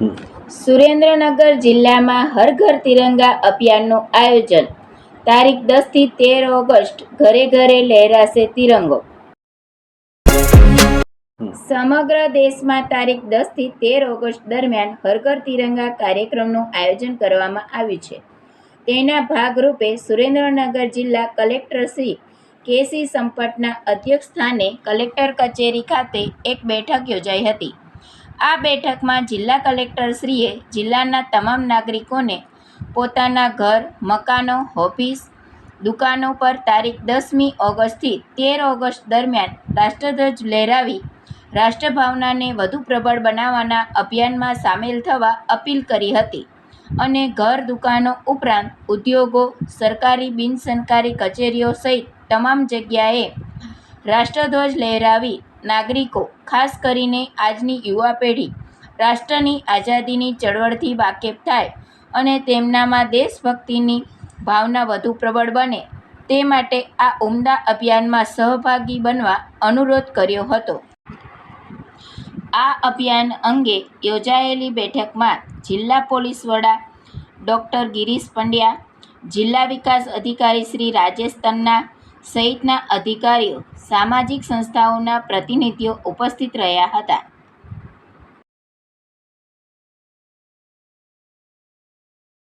સુરેન્દ્રનગર જિલ્લામાં હર ઘર તિરંગા અભિયાનનું આયોજન. તારીખ દસથી તેર ઓગસ્ટ ઘરે ઘરે લહેરાશે તિરંગો. સમગ્ર દેશમાં તારીખ દસથી તેર ઓગસ્ટ દરમિયાન હર ઘર તિરંગા કાર્યક્રમનું આયોજન કરવામાં આવ્યું છે. તેના ભાગરૂપે સુરેન્દ્રનગર જિલ્લા કલેક્ટર શ્રી કેસી સંપટના અધ્યક્ષસ્થાને કલેક્ટર કચેરી ખાતે એક બેઠક યોજાઈ હતી. આ બેઠકમાં જિલ્લા કલેક્ટરશ્રીએ જિલ્લાના તમામ નાગરિકોને પોતાના ઘર, મકાનો, ઓફિસ, દુકાનો પર તારીખ દસમી ઓગસ્ટથી તેર ઓગસ્ટ દરમિયાન રાષ્ટ્રધ્વજ લહેરાવી રાષ્ટ્રભાવનાને વધુ પ્રબળ બનાવવાના અભિયાનમાં સામેલ થવા અપીલ કરી હતી અને ઘર, દુકાનો ઉપરાંત ઉદ્યોગો, સરકારી બિનસરકારી કચેરીઓ સહિત તમામ જગ્યાએ રાષ્ટ્રધ્વજ લહેરાવી નાગરિકો, ખાસ કરીને આજની યુવા પેઢી, રાષ્ટ્રની આઝાદીની ચળવળથી વાકેફ થાય અને તેમનામાં દેશભક્તિની ભાવના વધુ પ્રબળ બને, તે માટે આ ઉમદા અભિયાનમાં સહભાગી બનવા અનુરોધ કર્યો હતો. આ અભિયાન અંગે યોજાયેલી બેઠકમાં જિલ્લા પોલીસ વડા ડૉક્ટર ગિરીશ પંડ્યા, જિલ્લા વિકાસ અધિકારી શ્રી રાજેશ તન્ના સહિતના અધિકારીઓ સામાજિક સંસ્થાઓના પ્રતિનિધિઓ ઉપસ્થિત રહ્યા હતા.